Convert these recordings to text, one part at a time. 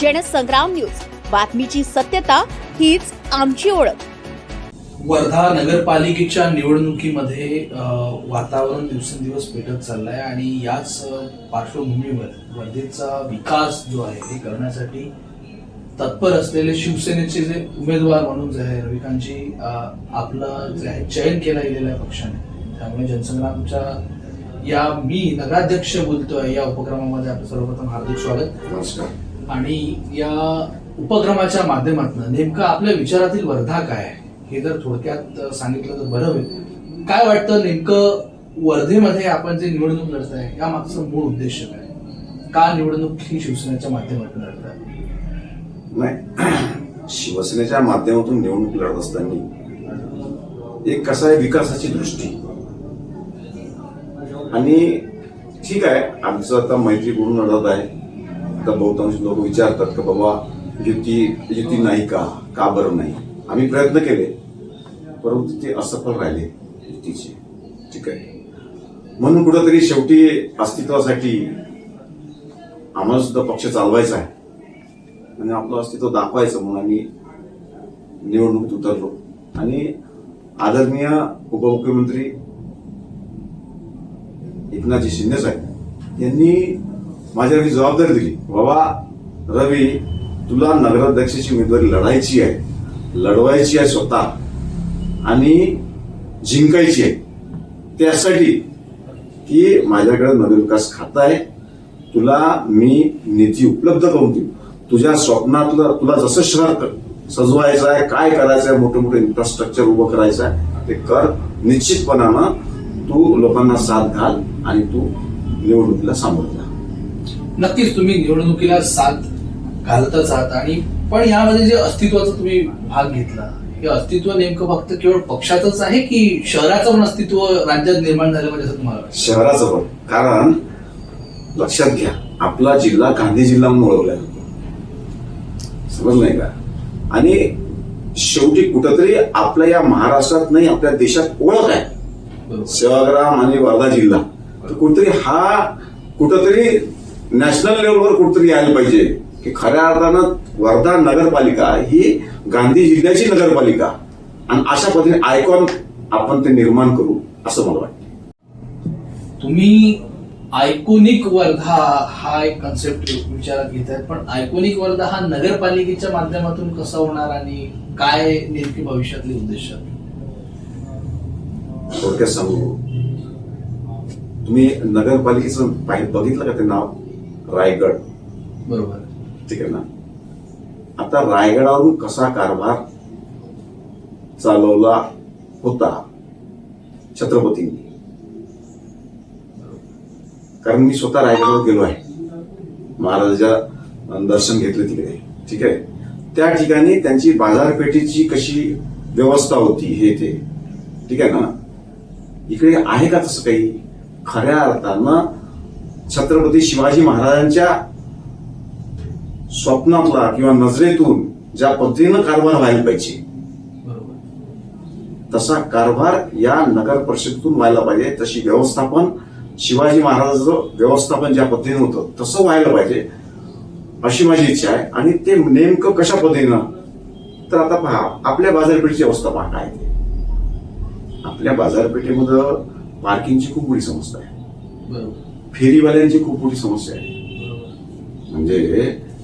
Jansangram news. बातमीची सत्यता हीच आमची ओळख. वर्धा नगरपालिकेच्या निवडणुकीमध्ये वातावरण दिवसेंदिवस पेटत चाललंय आणि याच पार्श्वभूमीवर वर्धेचा विकास जो आहे हे करण्यासाठी तत्पर असलेले शिवसेनेचे जे उमेदवार म्हणून जे आहे रविकांतजी आपलं जे आहे चयन केलं गेलेलं आहे पक्षाने. त्यामुळे जनसंग्रामच्या या मी नगराध्यक्ष बोलतोय या उपक्रमामध्ये आपलं सर्वप्रथम हार्दिक स्वागत. नमस्कार. आणि या उपक्रमाच्या माध्यमातून नेमकं आपल्या विचारातील वर्धा काय आहे? हे जर थोडक्यात सांगितलं तर बरं होईल. काय वाटतं नेमकं वर्धेमध्ये आपण जे निवडणूक लढताय या मागचं मूळ उद्देश काय? का निवडणूक ही शिवसेनेच्या माध्यमातून लढताय नाही शिवसेनेच्या माध्यमातून निवडणूक लढत असताना एक कसं आहे विकासाची दृष्टी. आणि ठीक आहे आमचं आता मैत्री करून लढत आहे. आता बहुतांश लोक विचारतात का बाबा युती युती नाही का? का बरं नाही? आम्ही प्रयत्न केले परंतु ते असफल राहिले युतीचे. ठीक आहे. म्हणून कुठंतरी शेवटी अस्तित्वासाठी आम्हाला सुद्धा पक्ष चालवायचा आहे. आणि आपलं अस्तित्व दाखवायचं म्हणून आम्ही निवडणुकीत उतरलो. आणि आदरणीय उपमुख्यमंत्री एकनाथजी शिंदे साहेब यांनी माझ्यावर ही जबाबदारी दिली. बाबा रवी तुला नगराध्यक्षाची उमेदवारी लढायची आहे. लढवायची आहे स्वतः. आणि जिंकायची आहे. त्यासाठी की माझ्याकडे नगरविकास खातं आहे. तुला मी निधी उपलब्ध करून देऊ. तुझ्या स्वप्नातलं तुला जसं शहर सजवायचं आहे काय करायचं आहे मोठं मोठं इन्फ्रास्ट्रक्चर उभं करायचं आहे ते कर. निश्चितपणानं तू लोकांना साथ घाल आणि तू निवडणुकीला सामोरं नक्कीच तुम्ही निवडणुकीला साथ घालतच आहात आणि पण यामध्ये जे अस्तित्वाचा तुम्ही भाग घेतला हे अस्तित्व नेमकं फक्त केवळ पक्षाचंच आहे की शहराचं पण अस्तित्व राज्यात निर्माण झालं पाहिजे असं तुम्हाला शहराचं पण. कारण लक्षात घ्या आपला जिल्हा गांधी जिल्हा म्हणून ओळखला जातो. समजलंय का? आणि शेवटी कुठंतरी आपल्या या महाराष्ट्रात नाही आपल्या देशात ओळख आहे. सेवाग्राम आणि वर्धा जिल्हा. तर कुठतरी हा कुठंतरी नॅशनल लेवलवर कुठतरी यायला पाहिजे. की खऱ्या अर्थानं वर्धा नगरपालिका ही गांधी जिल्ह्याची नगरपालिका. आणि अशा पद्धतीने आयकॉन आपण ते निर्माण करू असं मला वाटतं. तुम्ही आयकोनिक वर्धा हा एक कन्सेप्ट विचारात घेत आहेत पण आयकोनिक वर्धा हा नगरपालिकेच्या माध्यमातून कसा होणार आणि काय नेमकी भविष्यातले उद्देश? थोडक्यात सांगू. तुम्ही नगरपालिकेचं बघितलं का ते नाव? रायगड. बरोबर. ठीक आहे ना? आता रायगडावरून कसा कारभार चालवला होता छत्रपतींनी? कारण मी स्वतः रायगडावर गेलो आहे. महाराजाच्या दर्शन घेतलं तिकडे. ठीक आहे? त्या ठिकाणी त्यांची बाजारपेठेची कशी व्यवस्था होती हे ते. ठीक आहे ना? इकडे आहे का तसं काही? खऱ्या अर्थानं छत्रपती शिवाजी महाराजांच्या स्वप्नातला किंवा नजरेतून ज्या पद्धतीनं कारभार व्हायला पाहिजे तसा कारभार या नगर परिषदेतून व्हायला पाहिजे. तशी व्यवस्थापन शिवाजी महाराजांचं व्यवस्थापन ज्या पद्धतीने होतं तसं व्हायला पाहिजे अशी माझी इच्छा आहे. आणि ते नेमकं कशा पद्धतीनं तर आता पहा आपल्या बाजारपेठेची अवस्था पहा काय ते. आपल्या बाजारपेठेमध्ये पार्किंगची खूप मोठी समस्या आहे. बरोबर. फेरीवाल्यांची खूप मोठी समस्या आहे. म्हणजे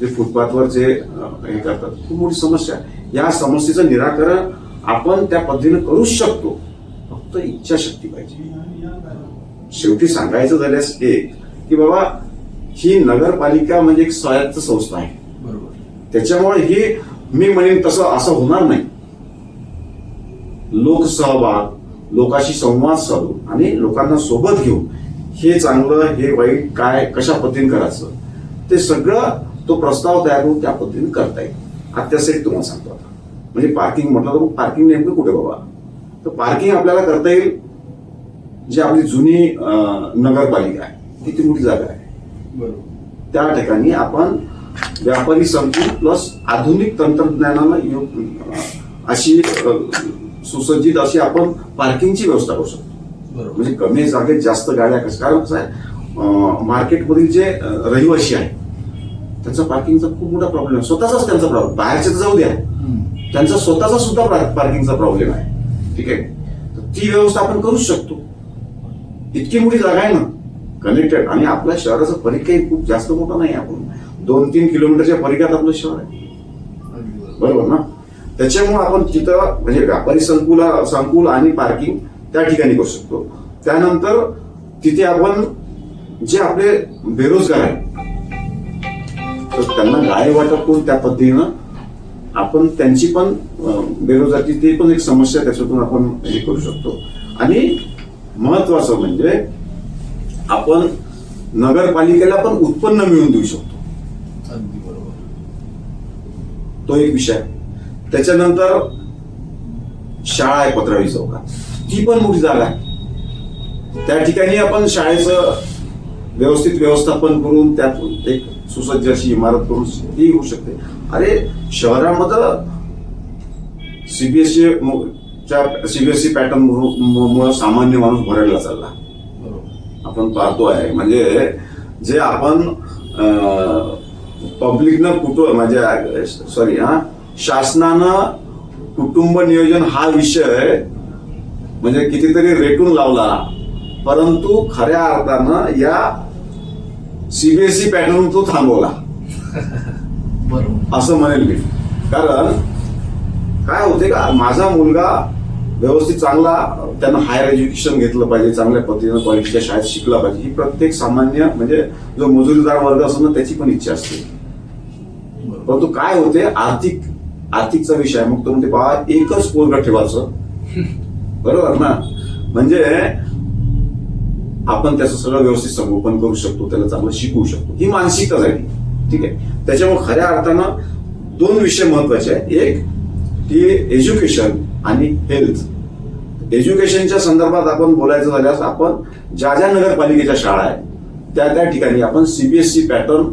जे फुटपाथवर जे हे करतात खूप मोठी समस्या आहे. या समस्येचं निराकरण आपण त्या पद्धतीने करूच शकतो. फक्त इच्छाशक्ती पाहिजे. शेवटी सांगायचं झाल्यास एक की बाबा ही नगरपालिका म्हणजे एक स्वायत्त संस्था आहे. बरोबर. त्याच्यामुळे हे मी म्हणेन तसं असं होणार नाही. लोकसहभाग लोकांशी संवाद साधून आणि लोकांना सोबत घेऊन हे चांगलं हे वाईट काय कशा पद्धतीने करायचं ते सगळं तो प्रस्ताव तयार करून त्या पद्धतीने करता येईल. आता त्यासाठी तुम्हाला सांगतो आता. म्हणजे पार्किंग म्हटलं तर पार्किंग नेमकं कुठे बाबा? तर पार्किंग आपल्याला करता येईल जी आपली जुनी नगरपालिका आहे. ती ती मोठी जागा आहे. बरोबर. त्या ठिकाणी आपण व्यापारी संकुल प्लस आधुनिक तंत्रज्ञानानं अशी सुसज्जित अशी आपण पार्किंगची व्यवस्था करू शकतो. म्हणजे कमी जागेत जास्त गाड्या कसं कारण कसं आहे मार्केटमधील जे अ, रहिवासी आहे त्यांचा पार्किंगचा खूप मोठा प्रॉब्लेम आहे. स्वतःचाच त्यांचा प्रॉब्लेम बाहेरचे तर जाऊ द्या. त्यांचा स्वतःचा सुद्धा पार्किंगचा प्रॉब्लेम आहे. ठीक आहे? तर ती व्यवस्था आपण करूच शकतो. इतकी मोठी जागा आहे ना कनेक्टेड आणि आपल्या शहराचं परिघ काही खूप जास्त मोठं नाही. आपण दोन तीन किलोमीटरच्या परिघात आपलं शहर आहे. बरोबर. ना? त्याच्यामुळे आपण तिथं म्हणजे व्यापारी संकुल संकुल आणि पार्किंग त्या ठिकाणी करू शकतो. त्यानंतर तिथे आपण जे आपले बेरोजगार आहेत तर त्यांना गाळे वाटप करून त्या पद्धतीनं आपण त्यांची पण अं, बेरोजगारी ती पण एक समस्या त्याच्यातून आपण हे करू शकतो. आणि महत्वाचं म्हणजे आपण नगरपालिकेला पण उत्पन्न मिळवून देऊ शकतो. तो एक विषय. त्याच्यानंतर शाळा आहे पत्रावी चौकात. ती पण मोठी जागा आहे. त्या ठिकाणी आपण शाळेचं व्यवस्थित व्यवस्थापन करून त्यात एक सुसज्ज अशी इमारत करून ती होऊ शकते. अरे शहरामध्ये सीबीएसई सीबीएसई पॅटर्न मुळे सामान्य माणूस भरायला चालला. आपण पाहतो आहे. म्हणजे जे आपण पब्लिकनं कुटुंब म्हणजे सॉरी हा शासनानं कुटुंब नियोजन हा विषय म्हणजे कितीतरी रेटून लावला. परंतु खऱ्या अर्थानं या सीबीएसई पॅटर्न तो थांबवला. बरोबर. असं म्हणेल मी. कारण काय होते का माझा मुलगा व्यवस्थित चांगला त्यानं हायर एज्युकेशन घेतलं पाहिजे चांगल्या पद्धतीनं क्वालिटीच्या शाळेत शिकला पाहिजे. ही प्रत्येक सामान्य म्हणजे जो मजुरीदार वर्ग असतो ना त्याची पण इच्छा असते. परंतु काय होते आर्थिक आर्थिकचा विषय. मग तो म्हणते बा एकच पोरग ठेवायचं. बरोबर ना? म्हणजे आपण त्याचं सगळं व्यवस्थित संगोपन करू शकतो त्याला चांगलं शिकवू शकतो. ही मानसिकता झाली. ठीक आहे? त्याच्यामुळे खऱ्या अर्थानं दोन विषय महत्त्वाचे आहेत. एक की एज्युकेशन आणि हेल्थ एज्युकेशनच्या संदर्भात आपण बोलायचं झाल्यास आपण ज्या ज्या नगरपालिकेच्या शाळा आहेत त्या त्या ठिकाणी आपण सीबीएसई पॅटर्न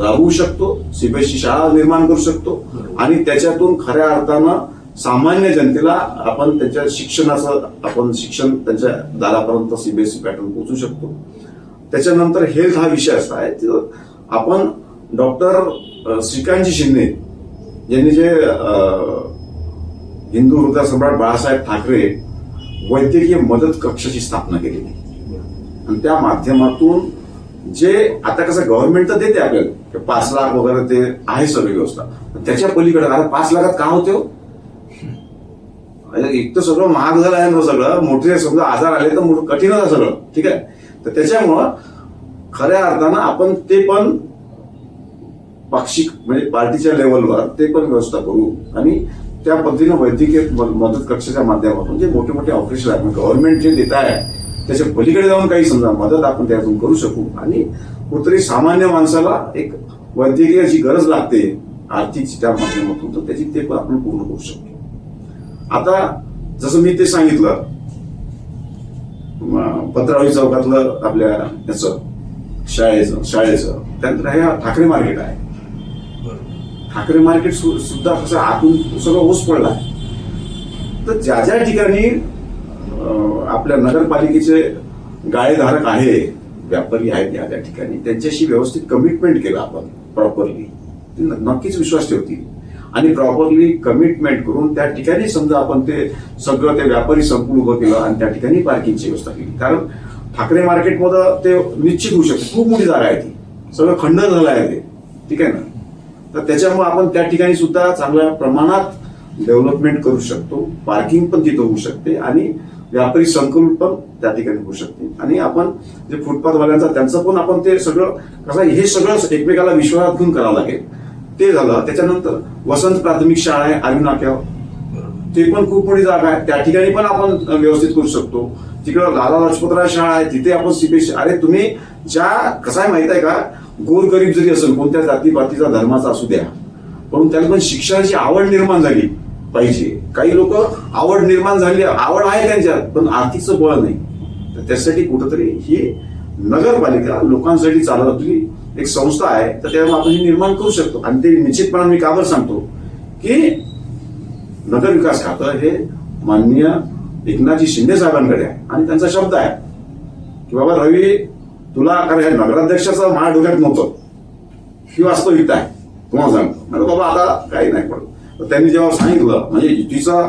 राबवू शकतो सीबीएसई शाळा निर्माण करू शकतो. आणि त्याच्यातून खऱ्या अर्थानं सामान्य जनतेला आपण त्याच्या शिक्षणाचं आपण शिक्षण त्यांच्या दारापर्यंत सीबीएसई पॅटर्न पोहोचू शकतो. त्याच्यानंतर हेल्थ हा विषय असा आहे आपण डॉक्टर श्रीकांतजी शिंदे यांनी जे हिंदू हृदय सम्राट बाळासाहेब ठाकरे वैद्यकीय मदत कक्षाची स्थापना केली. आणि त्या माध्यमातून जे आता कसं गव्हर्नमेंट तर देते आपल्याला पाच लाख वगैरे ते आहे सगळी व्यवस्था. पण त्याच्या पलीकडे पाच लाखात का होते हो? म्हणजे एक तर सगळं महाग झालं आहे ना सगळं. मोठे समजा आजार आले तर मोठं कठीणच आहे सगळं. ठीक आहे? तर त्याच्यामुळं खऱ्या अर्थानं आपण ते पण पाक्षिक म्हणजे पार्टीच्या लेवलवर ते पण व्यवस्था करू. आणि त्या पद्धतीनं वैद्यकीय मदत कक्षाच्या माध्यमातून जे मोठे मोठे ऑपरेशन आहेत गव्हर्नमेंट जे देत आहे त्याच्या पलीकडे जाऊन काही समजा मदत आपण त्यातून करू शकू. आणि कुठेतरी सामान्य माणसाला एक वैद्यकीय जी गरज लागते आर्थिक त्या माध्यमातून तर त्याची ते पण आपण पूर्ण करू शकतो. आता जसं मी ते सांगितलं पत्रावळी चौकातलं आपल्या याच शाळेचं शाळेचं त्यानंतर हे ठाकरे मार्केट आहे. ठाकरे मार्केट सुद्धा कसं आतून सगळं ओस पडला तर ज्या ज्या ठिकाणी आपल्या नगरपालिकेचे गाळेधारक आहे व्यापारी आहेत या त्या ठिकाणी त्यांच्याशी व्यवस्थित कमिटमेंट केलं आपण प्रॉपरली नक्कीच विश्वास ठेवतील. आणि प्रॉपरली कमिटमेंट करून त्या ठिकाणी समजा आपण ते सगळं ते व्यापारी संकुल उभं केलं आणि त्या ठिकाणी पार्किंगची व्यवस्था केली. कारण ठाकरे मार्केटमध्ये ते निश्चित होऊ शकते. खूप मोठी जागा आहे ती. सगळं खंड झालं आहे ते. ठीक आहे ना? तर त्याच्यामुळे आपण त्या ठिकाणी सुद्धा चांगल्या प्रमाणात डेव्हलपमेंट करू शकतो. पार्किंग पण तिथं होऊ शकते आणि व्यापारी संकुल पण त्या ठिकाणी होऊ शकते. आणि आपण जे फुटपाथवाल्यांचा त्यांचं पण आपण ते सगळं कसं आहे, हे सगळं एकमेकाला विश्वासात घेऊन करावं लागेल. ते झालं. त्याच्यानंतर वसंत प्राथमिक शाळा आहे आर्मी नाक्यावर. ते पण खूप मोठी जागा आहे. त्या ठिकाणी पण आपण व्यवस्थित करू शकतो. तिकडं लाला लाजपतराय शाळा आहे. तिथे आपण सीबीएसई अरे तुम्ही ज्या कसं आहे माहीत आहे का? गोरगरीब जरी असेल कोणत्या जाती पातीचा धर्माचा असू द्या पण त्याला पण शिक्षणाची आवड निर्माण झाली पाहिजे. काही लोक आवड निर्माण झाली आवड आहे त्यांच्यात पण आर्थिकचं बळ नाही. तर त्यासाठी कुठंतरी ही नगरपालिका लोकांसाठी चालवली एक संस्था आहे तर त्यामुळे आपण निर्माण करू शकतो. आणि ते निश्चितपणे मी काबर सांगतो की नगर विकास खातं हे माननीय एकनाथजी शिंदे साहेबांकडे आहे आणि त्यांचा शब्द आहे की बाबा रवी तुला कारण हे नगराध्यक्षाचं माझ्या डोक्यात नव्हतं. ही वास्तविकता आहे. तुम्हाला सांगतो. म्हणजे बाबा आता काही नाही पडत. त्यांनी जेव्हा सांगितलं म्हणजे युतीचा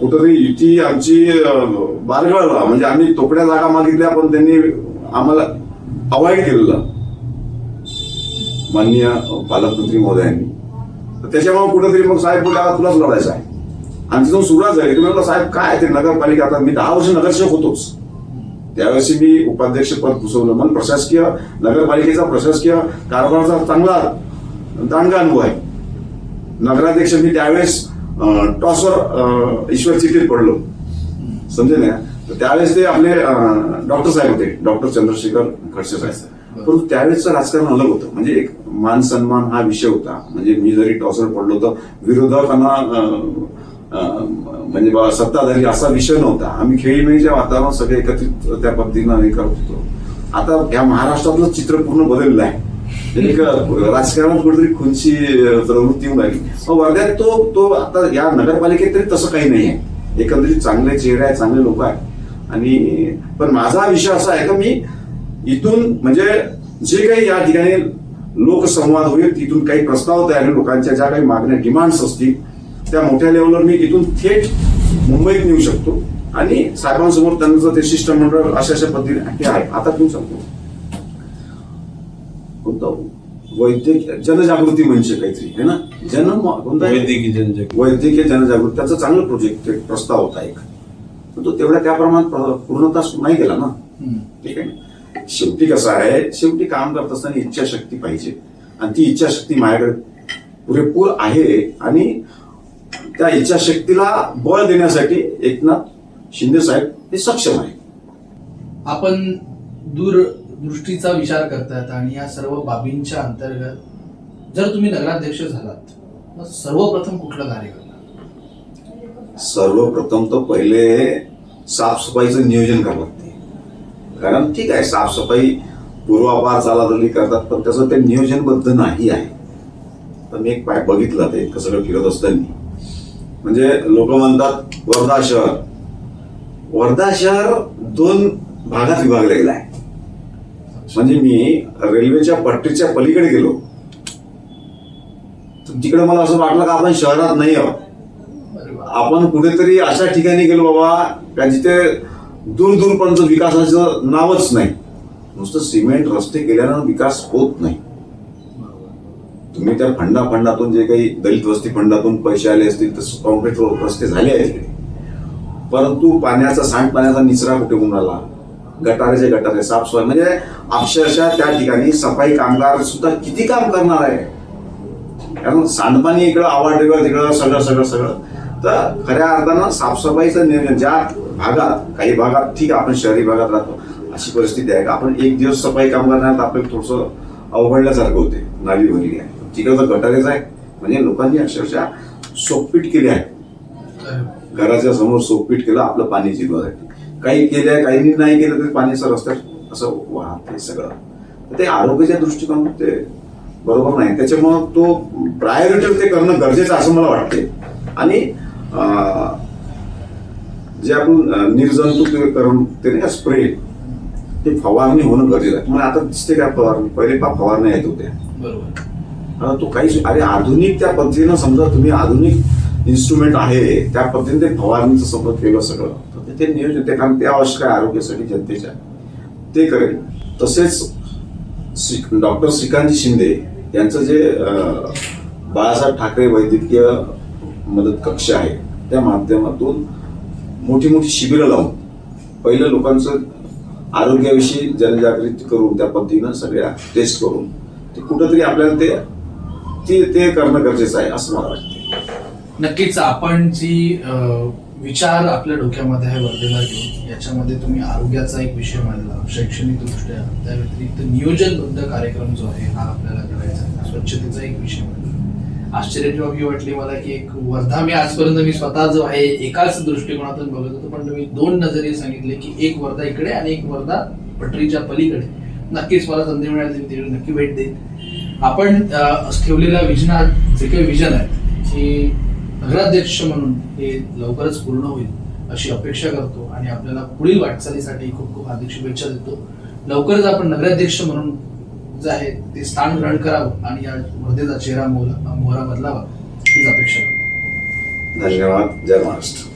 कुठंतरी युती आमची बारगळला म्हणजे आम्ही तोकड्या जागा मागितल्या पण त्यांनी आम्हाला अवॉइड केलेलं. माननीय पालकमंत्री महोदयांनी. तर त्याच्यामुळे कुठेतरी मग साहेब बोलले तुलाच लढायचं आहे. आणि तिथून सुरुवात झाली. तुम्ही म्हटलं साहेब काय ते नगरपालिका? आता मी दहा वर्ष नगरसेवक होतोच. त्यावेळेस मी उपाध्यक्ष पद भूषवलं मग प्रशासकीय नगरपालिकेचा प्रशासकीय कारभाराचा चांगला दांडगा अनुभव आहे. नगराध्यक्ष मी त्यावेळेस टॉसवर ईश्वर चिठ्ठीत पडलो. समजे ना? तर त्यावेळेस ते आपले डॉक्टर साहेब होते डॉक्टर चंद्रशेखर खडसे साहेब. परंतु त्यावेळेचं राजकारण अलग होतं. म्हणजे एक मान सन्मान हा विषय होता. म्हणजे मी जरी टॉसर पडलो तर विरोधकांना म्हणजे सत्ताधारी असा विषय नव्हता. आम्ही खेळीमेळीच्या वातावरणात सगळे एकत्रित त्या पद्धतीनं हे करत होतो. आता या महाराष्ट्रातलं चित्र पूर्ण बदललं आहे एक राजकारणात कुठेतरी खुनची प्रवृत्ती येऊन राहिली. मग वर्ध्यात तो तो आता या नगरपालिकेत तरी तसं काही नाही आहे एकंदरीत चांगले चेहरे आहेत चांगले लोक आहेत. आणि पण माझा विषय असा आहे का मी इथून म्हणजे जे काही या ठिकाणी लोकसंवाद होईल तिथून काही प्रस्ताव तयार होईल लोकांच्या ज्या काही मागण्या डिमांड्स असतील त्या मोठ्या लेवलवर मी इथून थेट मुंबईत नेऊ शकतो. आणि साहेबांसमोर त्यांचं ते शिष्टमंडळ अशा अशा पद्धतीने हे आहे. आता तुम्ही सांगतो. कोणतं? वैद्यक जनजागृती मंच काहीतरी है ना? जन कोणता? वैद्यकीय जनजागृती. वैद्यकीय जनजागृती. त्याचा चांगलं प्रोजेक्ट प्रस्ताव होता एक. पण तो तेवढ्या त्या प्रमाणात प्र- पूर्णता नाही गेला ना. ठीक आहे शेवटी कसं आहे शेवटी काम करत असताना इच्छाशक्ती पाहिजे. आणि ती इच्छाशक्ती माझ्याकडे पुरेपूर आहे आणि त्या इच्छाशक्तीला बळ देण्यासाठी एकनाथ शिंदे साहेब हे सक्षम आहे आपण दूरदृष्टीचा विचार करतात आणि या सर्व बाबींच्या अंतर्गत जर तुम्ही नगराध्यक्ष झालात तर सर्वप्रथम कुठलं कार्य करणार? सर्वप्रथम तर पहिले साफसफाईचं नियोजन करावं कारण ठीक आहे साफसफाई पूर्वापार चालाचाली करतात पण त्याचं ते नियोजनबद्ध नाही आहे. तर मी एक पाय बघितलं ते कसं सगळं फिरत असताना. म्हणजे लोक म्हणतात वर्धा शहर. वर्धा शहर दोन भागात विभागलं गेलं आहे. म्हणजे मी रेल्वेच्या पट्टीच्या पलीकडे गेलो. तिकडे मला असं वाटलं का आपण शहरात नाही आहोत. आपण कुठेतरी अशा ठिकाणी गेलो बाबा का जिथे दूर दूरपर्यंत विकासाचं नावच नाही. नुसतं सिमेंट रस्ते केल्यानं विकास होत नाही. तुम्ही त्या फंडा फंडातून जे काही दलित वस्ती फंडातून पैसे आले असतील तर कॉन्क्रीट रस्ते झाले आहेत. परंतु पाण्याचा सांडपाण्याचा निचरा कुठे होऊन राहिला? गटारेचे गटारे साफसफाई म्हणजे अक्षरशः त्या ठिकाणी सफाई कामगार सुद्धा किती काम करणार आहे? कारण सांडपाणी इकडं आवाज तिकडं सगळं सगळं सगळं. तर खऱ्या अर्थानं साफसफाईचं नियोजन ज्या भागात काही भागात ठीक आहे आपण शहरी भागात राहतो अशी परिस्थिती आहे का? आपण एक दिवस सफाई काम करणार तर आपल्याला थोडंसं अवघडल्यासारखं होते नावी भरली आहे. तिकडं तर गटारेच आहे. म्हणजे लोकांनी अक्षरशः सोपपीट केली आहे. घराच्या समोर सोपपीट केलं आपलं पाणी जिरवासाठी काही केलं काही नाही केलं तरी पाणी असं रस्त्यात असं वाहते सगळं. तर ते आरोग्याच्या दृष्टिकोन ते बरोबर नाही. त्याच्यामुळं तो प्रायोरिटी ते करणं गरजेचं असं मला वाटते आणि जे आपण निर्जंतुकीकरण ते नाही स्प्रे ते फवारणी होणं गरजेचं आहे. तुम्हाला आता दिसते का फवारणी? पहिले पा फवारण्या येत होत्या. बरोबर. तो काही अरे आधुनिक त्या पद्धतीनं समजा तुम्ही आधुनिक इन्स्ट्रुमेंट आहे त्या पद्धतीने ते फवारणीचं समजा केलं सगळं. तर ते- नियोजन ते कारण ते आवश्यक आहे आरोग्यासाठी जनतेच्या. ते करेल. तसेच डॉक्टर श्रीकांतजी शिंदे यांचं जे बाळासाहेब ठाकरे वैद्यकीय मदत कक्ष आहे त्या माध्यमातून मोठी मोठी शिबिरं लावून पहिलं लोकांचं आरोग्याविषयी जनजागृती करून त्या पद्धतीनं सगळ्या टेस्ट करून ते कुठंतरी आपल्याला ते ते ते करणं गरजेचं आहे असं मला वाटतं नक्कीच आपण जी विचार आपल्या डोक्यामध्ये आहे वर्धेला घेऊन याच्यामध्ये तुम्ही आरोग्याचा एक विषय मांडला शैक्षणिक दृष्ट्या त्या व्यतिरिक्त नियोजनबद्ध कार्यक्रम जो आहे हा आपल्याला करायचा स्वच्छतेचा एक विषय मांडला. आश्चर्याची बाबी वाटली मला की एक वर्धा मी आजपर्यंत मी स्वतः जो आहे एकाच दृष्टिकोनातून बघत होतो. पण तुम्ही दोन नजरे सांगितले की एक वर्धा इकडे आणि एक वर्धा पटरीच्या पलीकडे. नक्कीच मला संधी मिळाली मी तिकडे नक्की भेट देईन. आपण ठेवलेल्या विजनात जे काही विजन आहे की नगराध्यक्ष म्हणून हे लवकरच पूर्ण होईल अशी अपेक्षा करतो आणि आपल्याला पुढील वाटचालीसाठी खूप खूप हार्दिक शुभेच्छा देतो. लवकरच आपण नगराध्यक्ष म्हणून जे आहे ते स्थान ग्रहण करावं आणि या वर्धेचा चेहरा मोहरा मोहरा बदलावा हीच अपेक्षा धन्यवाद जय महाराष्ट्र.